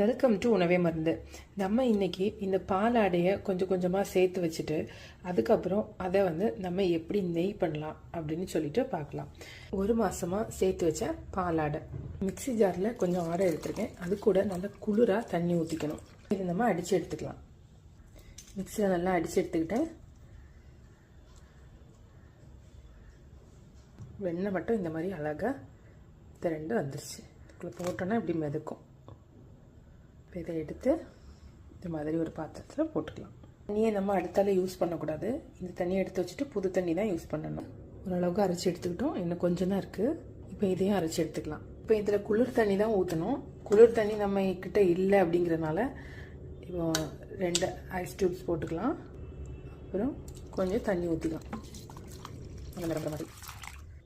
Welcome to உணவே மருந்து நம்ம இன்னைக்கு இந்த பாலாடையை கொஞ்சம் கொஞ்சமாக சேர்த்து வச்சுட்டு அதுக்கப்புறம் அதை வந்து நம்ம எப்படி நெய் பண்ணலாம் அப்படின்னு சொல்லிட்டு பார்க்கலாம். ஒரு மாதமாக சேர்த்து வச்ச பாலாடை. மிக்ஸி ஜாரில் கொஞ்சம் ஆடை எடுத்துருக்கேன். அது கூட நல்லா குளிராக தண்ணி ஊற்றிக்கணும் இது நம்ம அடித்து எடுத்துக்கலாம். மிக்ஸியில் நல்லா அடித்து எடுத்துக்கிட்டேன். வெண்ணெய் மட்டும் இந்த மாதிரி அழகாக திரண்டு வந்துருச்சு. இதுக்குள்ளே போட்டோன்னா இப்படி மிதக்கும். இப்போ இதை எடுத்து இந்த மாதிரி ஒரு பாத்திரத்தில் போட்டுக்கலாம். தண்ணியை நம்ம அடுத்தால யூஸ் பண்ணக்கூடாது. இந்த தண்ணியை எடுத்து வச்சுட்டு புது தண்ணி தான் யூஸ் பண்ணணும். ஓரளவுக்கு அரைச்சி எடுத்துக்கிட்டோம். இன்னும் கொஞ்சம் தான் இருக்குது இப்போ இதையும் அரைச்சி எடுத்துக்கலாம். இப்போ இதில் குளிர் தண்ணி தான் ஊற்றணும் குளிர் தண்ணி நம்ம கிட்ட இல்லை அப்படிங்கிறனால இப்போ ரெண்டு ஐஸ் டியூப்ஸ் போட்டுக்கலாம். அப்புறம் கொஞ்சம் தண்ணி ஊற்றிக்கலாம் அந்த மாதிரி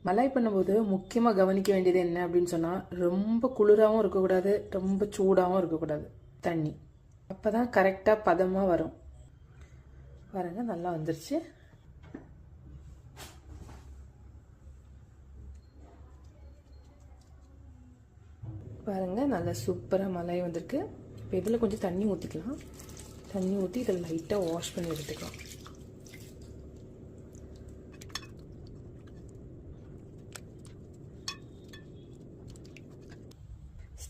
மலாய் பண்ணும்போது முக்கியமாக கவனிக்க வேண்டியது என்ன அப்படின்னு சொன்னால் ரொம்ப குளிராகவும் இருக்கக்கூடாது ரொம்ப சூடாகவும் இருக்கக்கூடாது. தண்ணி. அப்போ தான் கரெக்டாக பதமாக வரும். பாருங்க நல்லா வந்துருச்சு. பாருங்க நல்லா சூப்பராக மலை வந்திருக்கு. இப்போ இதில் கொஞ்சம் தண்ணி ஊற்றிக்கலாம் தண்ணி ஊற்றி இதில் லைட்டாக வாஷ் பண்ணி எடுத்துக்கலாம்.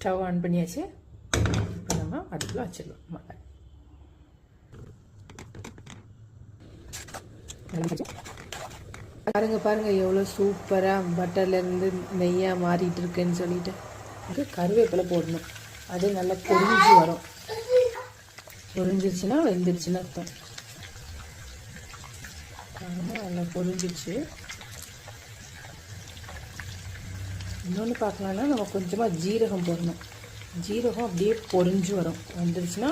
ஸ்டவ் ஆன் பண்ணியாச்சு. இப்போ நம்ம அடுப்பில் வச்சிடலாம். மலை பாருங்க பாருங்க எவ்வளோ சூப்பராக பட்டர்லேருந்து நெய்யாக மாறிட்டு இருக்குன்னு சொல்லிட்டு. அது கருவேப்பிலை போடணும். அது நல்லா பொரிஞ்சு வரும். பொரிஞ்சிருச்சுன்னா வெந்துருச்சுன்னு அர்த்தம். நல்லா பொரிஞ்சிருச்சு. இன்னொன்று பார்க்கலான்னா நம்ம கொஞ்சமாக ஜீரகம் போடணும். ஜீரகம் அப்படியே பொறிஞ்சு வரும். வந்துடுச்சுன்னா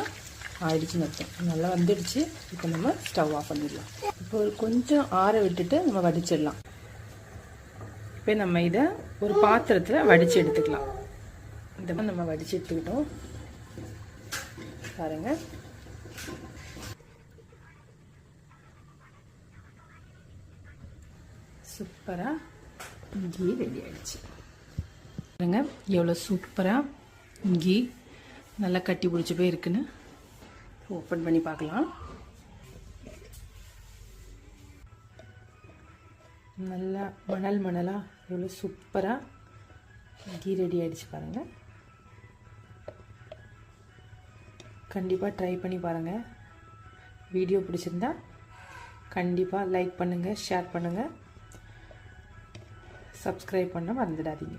ஆயிடுச்சுன்னு அர்த்தம். நல்லா வந்துடுச்சு. இப்போ நம்ம ஸ்டவ் ஆஃப் பண்ணிடலாம். இப்போ ஒரு கொஞ்சம் ஆற விட்டுட்டு நம்ம வடிச்சிடலாம். இப்போ நம்ம இதை ஒரு பாத்திரத்தில் வடித்து எடுத்துக்கலாம். இந்த மாதிரி நம்ம வடித்து எடுத்துக்கிட்டோம். பாருங்க. சூப்பராக இங்கேயே ரெடி ஆயிடுச்சு. பாருங்க எவ்வளோ சூப்பராக இங்கே நல்லா கட்டி பிடிச்சி போய் இருக்குன்னு. ஓப்பன் பண்ணி பார்க்கலாம். நல்லா மணல் மணலாக எவ்வளோ சூப்பராக கீ ரெடி ஆகிடுச்சு பாருங்கள் கண்டிப்பாக ட்ரை பண்ணி பாருங்கள் வீடியோ பிடிச்சிருந்தா கண்டிப்பாக லைக் பண்ணுங்கள் ஷேர் பண்ணுங்கள் சப்ஸ்கிரைப் பண்ண மறந்துடாதீங்க.